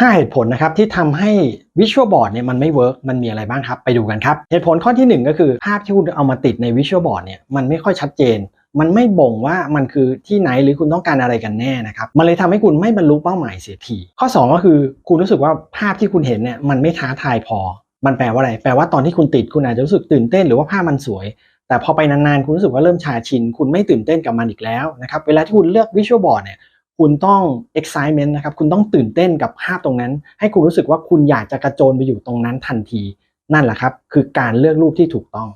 5 เหตุผลนะครับที่ทำให้ Visual Board เนี่ยมันไม่เวิร์กมันมีอะไรบ้างครับ ไปดูกันครับ เหตุผลข้อทีหนึ่1 ก็คือภาพที่คุณเอามาติดใน Visual Board เนี่ยมันไม่ค่อยชัดเจน มันไม่บ่งว่ามันคือที่ไหนหรือคุณต้องการอะไรกันแน่นะครับมันเลยทำให้คุณไม่บรรลุเป้าหมายเสียทีข้อ 2 ก็คือคุณรู้สึกว่าภาพที่คุณเห็นเนี่ยมันไม่ท้าทายพอ มันแปลว่าอะไร แปลว่าตอนที่คุณติดคุณอาจจะรู้สึกตื่นเต้นหรือว่าภาพมันสวยแต่พอไปนานๆ คุณรู้สึกว่าเริ่มชาชิน คุณไม่ตื่นเต้นกับมันอีกแล้วนะครับ เวลาที่คุณเลือก Visual Board เนี่ย คุณต้อง excitement นะครับ คุณต้องตื่นเต้นกับภาพตรงนั้น ให้คุณรู้สึกว่าคุณอยากจะกระโจนไปอยู่ตรงนั้นทันที นั่นแหละครับ คือการเลือกรูปที่ถูกต้อง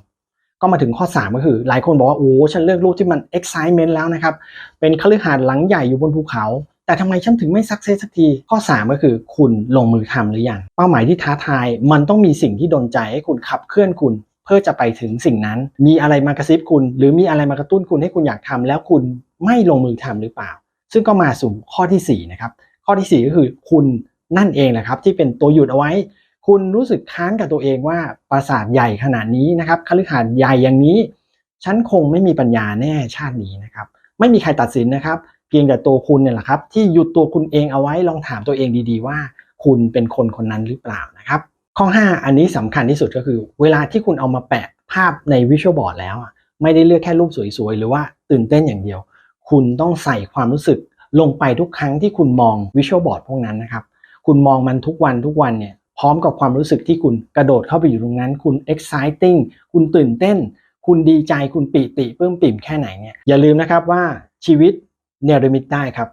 ก็มาถึงข้อ 3 ก็คือ หลายคนบอกว่า โอ้ ฉันเลือกรูปที่มัน excitement แล้วนะครับ เป็นคฤหาสน์หลังใหญ่อยู่บนภูเขา แต่ทำไมฉันถึงไม่ success สักที ข้อ 3 ก็คือ คุณลงมือทำหรือยัง เป้าหมายที่ท้าทาย มันต้องมีสิ่งที่ดนใจให้คุณขับเคลื่อนคุณเพื่อจะไปถึงสิ่งนั้น มีอะไรมากระซิบคุณ หรือมีอะไรมากระตุ้นคุณให้คุณอยากทำแล้วคุณไม่ลงมือทำหรือเปล่า ซึ่งก็มาสู่ข้อทีสี่4นะครับข้อทีสี่ 4 ก็คือคุณนั่นเองแหละครับที่เป็นตัวหยุดเอาไว้ คุณรู้สึกค้านกับตัวเองว่าปราสาทใหญ่ขนาดนี้นะครับคฤหาสน์ใหญ่อย่างนี้ ฉันคงไม่มีปัญญาแน่ชาตินี้นะครับไม่มีใครตัดสินนะครับ เพียงแต่ตัวคุณเนี่ยแหละครับที่หยุดตัวคุณเองเอาไว้ลองถามตัวเองดีๆว่า คุณเป็นคนคนนั้นหรือเปล่านะครับข้อ 5 อันนี้สำคัญที่สุดก็คือ เวลาที่คุณเอามาแปะภาพใน Visual Board แล้วอะไม่ได้เลือกแค่รูปสวยๆ หรือว่าตื่นเต้นอย่างเดียว คุณต้องใส่ความรู้สึก ลงไปทุกครั้งที่คุณมอง Visual Board พวกนั้นนะครับ คุณมองมันทุกวันทุกวันเนี่ยพร้อมกับความรู้สึกที่คุณกระโดดเข้าไปอยู่ตรงนั้น คุณ exciting คุณตื่นเต้น คุณดีใจคุณปีติปลื้มปิ่มแค่ไหนเนี่ยอย่าลืมนะครับว่าชีวิตเนรมิตได้ครับ